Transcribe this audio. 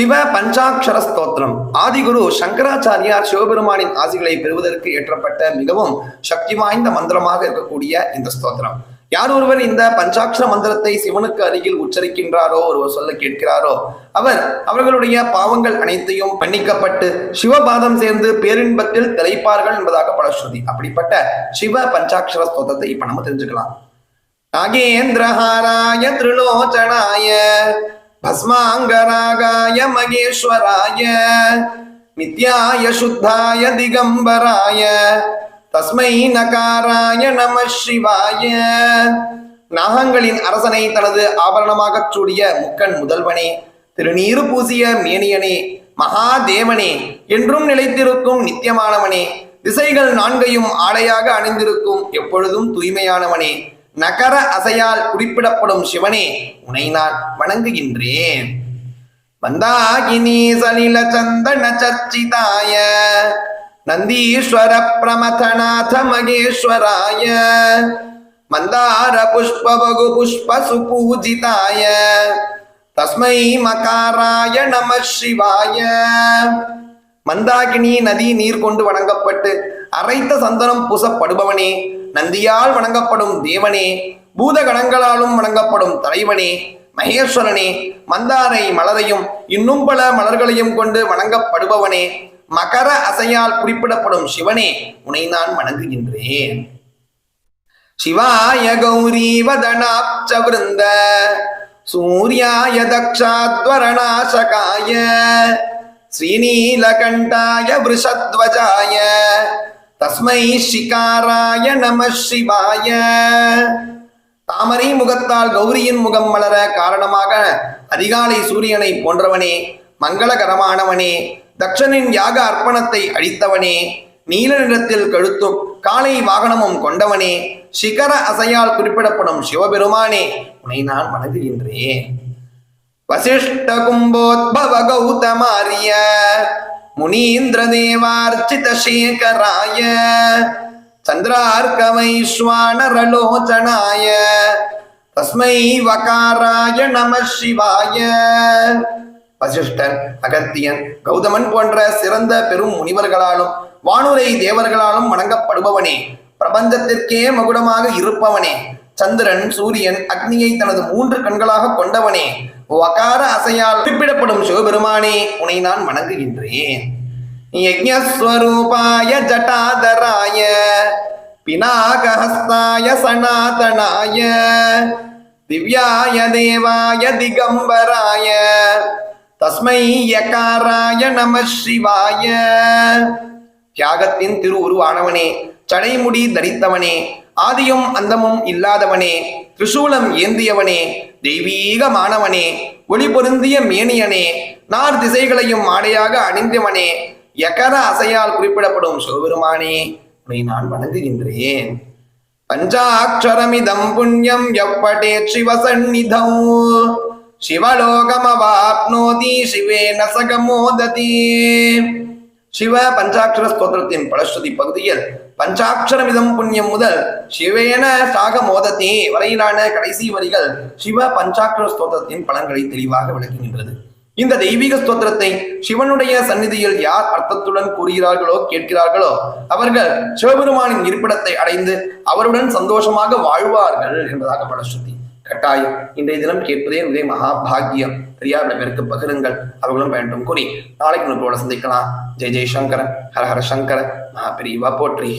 சிவ பஞ்சாட்சர ஸ்தோத்திரம் ஆதிகுரு சங்கராச்சாரியார் சிவபெருமானின் ஆசிகளை பெறுவதற்கு ஏற்றப்பட்ட மிகவும் சக்தி வாய்ந்த மந்திரமாக இருக்கக்கூடிய இந்த ஸ்தோத்திரம். யார் ஒருவர் இந்த பஞ்சாட்சர மந்திரத்தை சிவனுக்கு அருகில் உச்சரிக்கின்றாரோ ஒருவர் சொல்ல கேட்கிறாரோ அவர் அவர்களுடைய பாவங்கள் அனைத்தையும் மன்னிக்கப்பட்டு சிவபாதம் சேர்ந்து பேரின்பத்தில் திளைப்பார்கள் என்பதாக பலஸ்ருதி அப்படிப்பட்ட சிவ பஞ்சாட்சர ஸ்தோத்திரத்தை இப்ப நம்ம தெரிஞ்சுக்கலாம். நாகேந்திரஹாராய திருலோச்சனாய भस्माङ्गरागाय मगेश्वराय नित्याय शुद्धाय दिगम्बराय தஸ்மை நகாராய நம சிவாய நாகங்களின் அரசனை தனது ஆபரணமாகச் சூடிய முக்கன் முதல்வனே திருநீறு பூசிய மேனியனே மகாதேவனே என்றும் நிலைத்திருக்கும் நித்தியமானவனே திசைகள் நான்கையும் ஆடையாக அணிந்திருக்கும் எப்பொழுதும் தூய்மையானவனே நகர அசையால் குறிப்பிடப்படும் சிவனே உனை நான் வணங்குகின்றேன். மந்தாகினி சலில சந்தன சர்ச்சிதாய நந்தீஸ்வர பிரமதநாத மகேஸ்வராய மந்தார புஷ்ப பகு புஷ்ப சுபூஜிதாய தஸ்மை மகாராய நம சிவாய. மந்தாகினி நதி நீர் கொண்டு வணங்கப்பட்டு அரைத்த சந்தனம் பூசப்படுபவனே நந்தியால் வணங்கப்படும் தேவனே பூத கணங்களாலும் வணங்கப்படும் தலைவனே மகேஸ்வரனே மந்தாரை மலரையும் இன்னும் பல மலர்களையும் கொண்டு வணங்கப்படுபவனே மகர அசையால் குறிப்பிடப்படும் சிவனே உனை நான் வணங்குகின்றேன். சிவாய கௌரி வதனாப்ச விருந்த சூர்யாய தக்ஷாத்வரணாசகாய ஸ்ரீநீலகண்டாய விருஷத்வஜாய தஸ்மை ஷிகாராய நம சிவாய. தாமரை முகத்தால் கௌரியின் முகம் மலர காரணமாக அதிகாலை சூரியனை போன்றவனே மங்களகரமானவனே தக்ஷனின் யாக அர்ப்பணத்தை அழித்தவனே நீல நிறத்தில் கழுத்தும் காலை வாகனமும் கொண்டவனே சிகர அசையால் குறிப்பிடப்படும் சிவபெருமானே உன்னை நான் வணங்குகின்றேன். வசிஷ்ட கும்போத்பவ கௌதமாரிய. முனீந்திர தேவார்ச்சித சேகராய சந்திரார்க்க வைஸ்வானரலோச்சனாய தஸ்மை வகாராய நம சிவாய வசிஷ்டர் அகத்தியன் கௌதமன் போன்ற சிறந்த பெரும் முனிவர்களாலும் வானுரை தேவர்களாலும் வணங்கப்படுபவனே பிரபஞ்சத்திற்கே மகுடமாக இருப்பவனே சந்திரன் சூரியன் அக்னியை தனது மூன்று கண்களாக கொண்டவனே வகார அசையால் குறிப்பிடப்படும் சிவபெருமானே உனை நான் வணங்குகின்றேன். யஜ்ஞஸ்வரூபாய ஜட்டாதராய பினாகஹஸ்தாய சனாதனாய திவ்யாய தேவாய திகம்பராய தஸ்மை யகாராய நம சிவாய. தியாகத்தின் திரு உருவானவனே சடைமுடி தரித்தவனே ஆதியும் அந்தமும் இல்லாதவனே திரிசூலம் ஏந்தியவனே தெய்வீகமானவனே ஒளி பொருந்திய மேனியனே நார் திசைகளையும் ஆடையாக அணிந்தவனே யகர அசையால் குறிப்பிடப்படும் சிவபெருமானே உன்னை நான் வணங்குகின்றேன். பஞ்சாட்சரமிதம் புண்ணியம் எப்படே சிவசந்நிதம்? சிவலோகமவாப்னோதி சிவேன சகமோததி சிவ பஞ்சாட்சர ஸ்தோத்திரத்தின் பலஸ்ருதி பகுதியில் பஞ்சாட்சரமிதம் புண்ணியம் முதல் சிவேன சாக மோதத்தே வரையிலான கடைசி வரிகள் சிவ பஞ்சாட்சர ஸ்தோத்திரத்தின் பலன்களை தெளிவாக விளக்குகின்றது. இந்த தெய்வீக ஸ்தோத்திரத்தை சிவனுடைய சந்நிதியில் யார் அர்த்தத்துடன் கூறுகிறார்களோ கேட்கிறார்களோ அவர்கள் சிவபெருமானின் இருப்பிடத்தை அடைந்து அவருடன் சந்தோஷமாக வாழ்வார்கள் என்பதாக பலஸ்ருதி. கட்டாயம். இன்றைய தினம் கேட்பதே உதய மகாபாகியம் தெரியாத பேருக்கு பகிருங்கள். அவர்களும் வேண்டும் கூறி நாளைக்கு உங்களோட சந்திக்கலாம். ஜெய் ஜெய் சங்கர ஹர ஹர சங்கர மகாபிரிவா போற்றி.